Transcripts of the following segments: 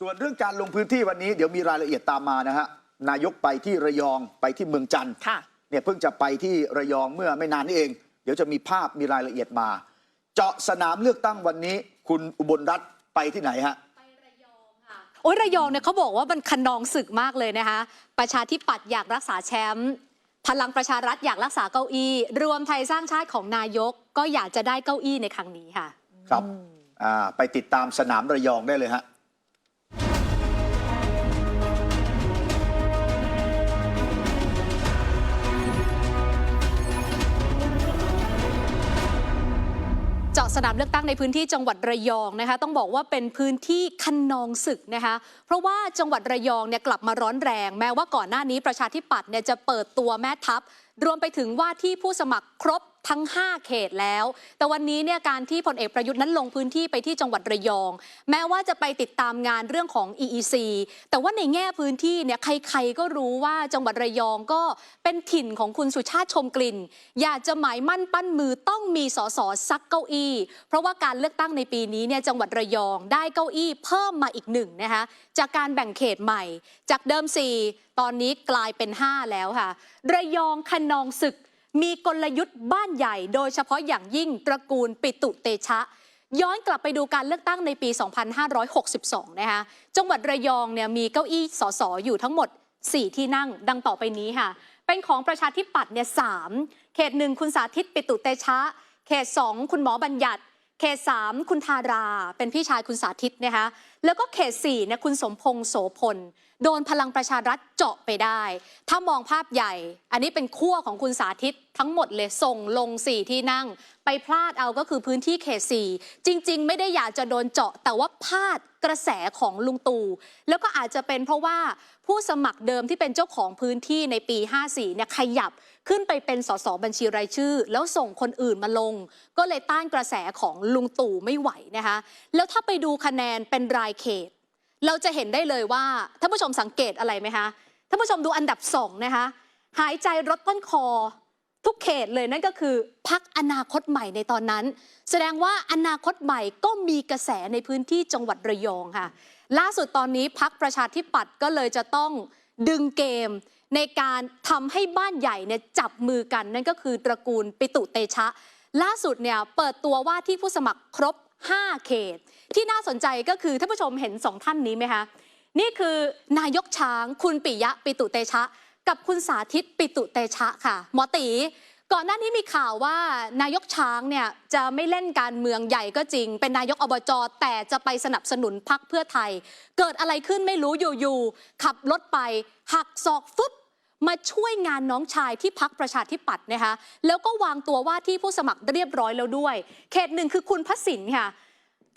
ส่วนเรื่องการลงพื้นที่วันนี้เดี๋ยวมีรายละเอียดตามมานะฮะนายกไปที่ระยองไปที่เมืองจันทร์ค่ะเนี่ยเพิ่งจะไปที่ระยองเมื่อไม่นานนี้เอง เดี๋ยวจะมีภาพมีรายละเอียดมา เจาะสนามเลือกตั้งวันนี้ คุณอุบลรัตน์ไปที่ไหนฮะโอ้ยระยองเนี่ยเขาบอกว่ามันคันนองศึกมากเลยนะคะ ประชาธิปัตย์อยากรักษาแชมป์พลังประชารัฐอยากรักษาเก้าอี้ รวมไทยสร้างชาติของนายกก็อยากจะได้เก้าอี้ในครั้งนี้ค่ะ ครับอ่าไปติดตามสนามระยองได้เลยฮะ สนามเลือกตั้งในพื้นที่จังหวัดระยองนะคะ ต้องบอกว่าเป็นพื้นที่คันนองศึกนะคะ เพราะว่าจังหวัดระยองเนี่ยกลับมาร้อนแรง แม้ว่าก่อนหน้านี้ประชาธิปัตย์เนี่ยจะเปิดตัวแม่ทัพ รวมไปถึงว่าที่ผู้สมัครครบ ทั้ง 5 เขตแล้ว แต่วันนี้เนี่ยการที่พลเอกประยุทธ์นั้นลงพื้นที่ไปที่จังหวัดระยอง แม้ว่าจะไปติดตามงานเรื่องของ EEC แต่ว่าในแง่พื้นที่เนี่ยใครๆก็รู้ว่าจังหวัดระยองก็เป็นถิ่นของคุณสุชาติชมกลิ่น อยากจะหมายมั่นปั้นมือต้องมีสสซักเก้าอี้ เพราะว่าการเลือกตั้งในปีนี้เนี่ยจังหวัดระยองได้เก้าอี้เพิ่มมาอีกหนึ่งนะคะจากการแบ่งเขตใหม่ จากเดิม 4 ตอนนี้กลายเป็น 5 แล้วค่ะ ระยองคะนองศึก มีกลยุทธ์บ้านใหญ่ โดยเฉพาะอย่างยิ่งตระกูลปิตุเตชะ ย้อนกลับไปดูการเลือกตั้งในปี 2562 นะคะจังหวัดระยองเนี่ยมีเก้าอี้สสอยู่ทั้งหมด 4 ที่นั่งดังต่อไปนี้ค่ะ เป็นของประชาธิปัตย์เนี่ยสามเขตหนึ่งคุณสาธิตปิตุเตชะ เขต 2 คุณหมอบัญญัติ เขต 3 คุณทารา เป็นพี่ชายคุณสาธิตนะคะแล้วก็เขต4เนี่ยคุณสมพงษ์โสพล โดนพลังประชารัฐเจาะไปได้ ถ้ามองภาพใหญ่ อันนี้เป็นขั้วของคุณสาธิตทั้งหมดเลยส่งลง4ที่นั่ง ไปพลาดเอาก็คือพื้นที่เขต4จริง ๆ ไม่ได้อยากจะโดนเจาะ แต่ว่าพลาดกระแสของลุงตู่แล้วก็อาจจะเป็นเพราะว่าผู้สมัครเดิมที่เป็นเจ้าของพื้นที่ในปี 54เนี่ยขยับขึ้นไปเป็นสสบัญชีรายชื่อ แล้วส่งคนอื่นมาลง ก็เลยต้านกระแสของลุงตู่ไม่ไหวนะคะแล้วถ้าไปดูคะแนนเป็นรายเขต เราจะเห็นได้เลยว่าท่านผู้ชมสังเกตอะไรไหมคะท่านผู้ชมดูอันดับสองนะคะหายใจรถต้นคอ ทุกเขตเลยนั่นก็คือพักอนาคตใหม่ในตอนนั้น แสดงว่าอนาคตใหม่ก็มีกระแสในพื้นที่จังหวัดระยองค่ะ ล่าสุดตอนนี้พักประชาธิปัตย์ก็เลยจะต้องดึงเกมในการทำให้บ้านใหญ่เนี่ยจับมือกันนั่นก็คือตระกูลปิตุเตชะ ล่าสุดเนี่ยเปิดตัวว่าที่ผู้สมัครครบ 5เขต ที่น่าสนใจก็คือท่านผู้ชมเห็นสองท่านนี้ไหมคะ นี่คือนายกช้าง คุณปิยะปิตุเตชะ กับคุณสาธิตปิตุเตชะค่ะ หมอตี ก่อนหน้านี้มีข่าวว่านายกช้างเนี่ยจะไม่เล่นการเมืองใหญ่ก็จริง เป็นนายกอบจแต่จะไปสนับสนุนพักเพื่อไทย เกิดอะไรขึ้นไม่รู้อยู่ๆขับรถไปหักศอกฟึบ มาช่วยงานน้องชายที่พักประชาธิปัตย์นะคะแล้วก็วางตัวว่าที่ผู้สมัครเรียบร้อยแล้วด้วย เขตหนึ่งคือคุณพระสินค่ะ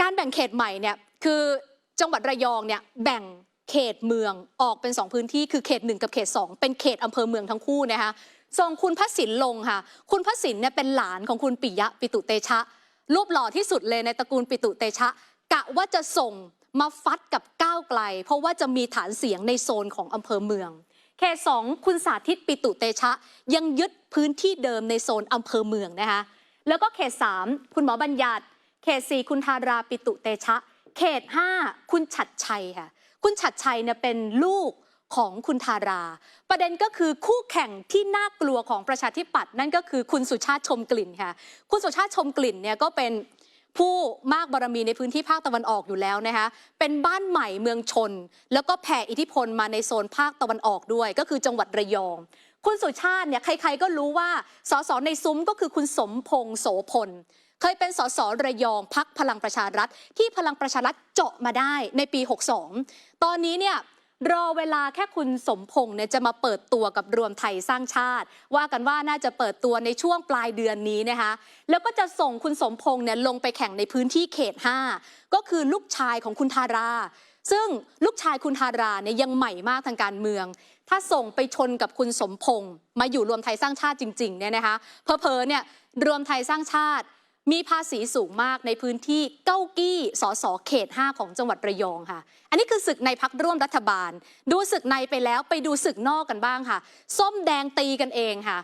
การแบ่งเขตใหม่เนี่ยคือจังหวัดระยองเนี่ยแบ่งเขตเมืองออกเป็น 2 พื้นที่คือเขต 1 กับเขต 2 เป็นเขตอำเภอเมืองทั้งคู่นะคะส่งคุณพระสินลงค่ะ คุณพระสินเนี่ยเป็นหลานของคุณปิยะปิตุเตชะ รูปหล่อที่สุดเลยในตระกูลปิตุเตชะ กะว่าจะส่งมาฟัดกับก้าวไกล เพราะว่าจะมีฐานเสียงในโซนของอำเภอเมือง เขตสองคุณสาธิตปิตุเตชะ ยังยึดพื้นที่เดิมในโซนอำเภอเมืองนะคะแล้วก็เขต3คุณหมอบัญญัติ เขต4คุณทาราปิตุเตชะ เขต5คุณฉัดชัยค่ะคุณฉัดชัยเนี่ยเป็นลูกของคุณทารา ประเด็นก็คือคู่แข่งที่น่ากลัวของประชาธิปัตย์นั่นก็คือคุณสุชาติชมกลิ่นค่ะ คุณสุชาติชมกลิ่นเนี่ยก็เป็น ผู้มากบารมีในพื้นที่ภาคตะวันออกอยู่แล้วนะคะ เป็นบ้านใหม่เมืองชน แล้วก็แผ่อิทธิพลมาในโซนภาคตะวันออกด้วย ก็คือจังหวัดระยอง คุณสุชาติเนี่ยใครๆก็รู้ว่าสสในซุ้มก็คือคุณสมพงษ์โสพล เคยเป็นสสระยองพักพลังประชารัฐ ที่พลังประชารัฐเจาะมาได้ในปี 62 ตอนนี้เนี่ย รอเวลาแค่คุณสมพงษ์เนี่ยจะมาเปิดตัวกับรวมไทยสร้างชาติ ว่ากันว่าน่าจะเปิดตัวในช่วงปลายเดือนนี้นะคะแล้วก็จะส่งคุณสมพงษ์เนี่ยลงไปแข่งในพื้นที่เขต 5 ก็คือลูกชายของคุณทารา ซึ่งลูกชายคุณทาราเนี่ยยังใหม่มากทางการเมือง ถ้าส่งไปชนกับคุณสมพงษ์มาอยู่รวมไทยสร้างชาติจริงๆเนี่ยนะคะเพอๆเนี่ยรวมไทยสร้างชาติ มีภาษีสูงมากในพื้นที่เก้ากี้สสเขต 5 ของจังหวัดระยองค่ะ อันนี้คือศึกในพักร่วมรัฐบาล ดูศึกในไปแล้วไปดูศึกนอกกันบ้างค่ะ ส้มแดงตีกันเองค่ะ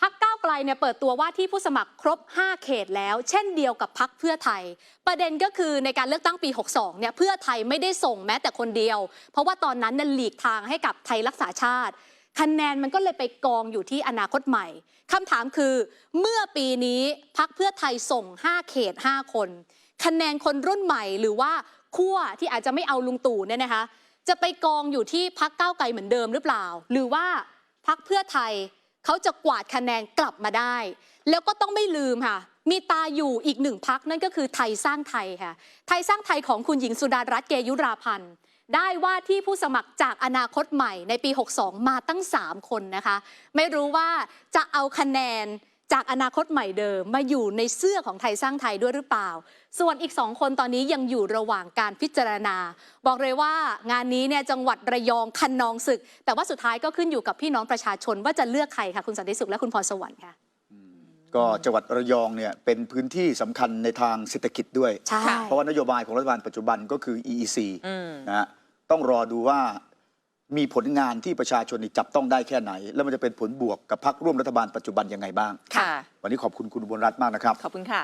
พักก้าวไกลเนี่ยเปิดตัวว่าที่ผู้สมัครครบ 5 เขตแล้ว เช่นเดียวกับพักเพื่อไทย ประเด็นก็คือในการเลือกตั้งปี 62 เนี่ยเพื่อไทยไม่ได้ส่งแม้แต่คนเดียว เพราะว่าตอนนั้นเนี่ยหลีกทางให้กับไทยรักษาชาติ คะแนนมันก็เลยไปกองอยู่ที่อนาคตใหม่คำถามคือ เมื่อปีนี้พักเพื่อไทยส่ง 5 เขต 5 คน คะแนนคนรุ่นใหม่หรือว่าขั้วที่อาจจะไม่เอาลุงตู่เนี่ยนะคะ จะไปกองอยู่ที่พักก้าวไกลเหมือนเดิมหรือเปล่า หรือว่าพักเพื่อไทยเขาจะกวาดคะแนนกลับมาได้ แล้วก็ต้องไม่ลืมค่ะ มีตาอยู่อีกหนึ่งพักนั่นก็คือไทยสร้างไทยค่ะ ไทยสร้างไทยของคุณหญิงสุดารัตน์เกยุราพันธ์ ได้ว่าที่ผู้สมัครจากอนาคตใหม่ในปี 62 มาตั้ง 3 คนนะคะ ไม่รู้ว่าจะเอาคะแนนจากอนาคตใหม่เดิมมาอยู่ในเสื้อของไทยสร้างไทยด้วยหรือเปล่า ส่วนอีกสองคนตอนนี้ยังอยู่ระหว่างการพิจารณา บอกเลยว่างานนี้เนี่ยจังหวัดระยองคันนองศึก แต่ว่าสุดท้ายก็ขึ้นอยู่กับพี่น้องประชาชนว่าจะเลือกใครค่ะคุณสันติสุขและคุณพรสวรรค์ค่ะก็จังหวัดระยองเนี่ยเป็นพื้นที่สำคัญในทางเศรษฐกิจด้วยใช่ค่ะเพราะว่านโยบายของรัฐบาลปัจจุบันก็คือ EEC อืมนะฮะ ต้องรอดูว่ามีผลงานที่ประชาชนนี่จับต้องได้แค่ไหน แล้วมันจะเป็นผลบวกกับพรรคร่วมรัฐบาลปัจจุบันยังไงบ้าง ค่ะ วันนี้ขอบคุณคุณอุบลรัตน์มากนะครับ ขอบคุณค่ะ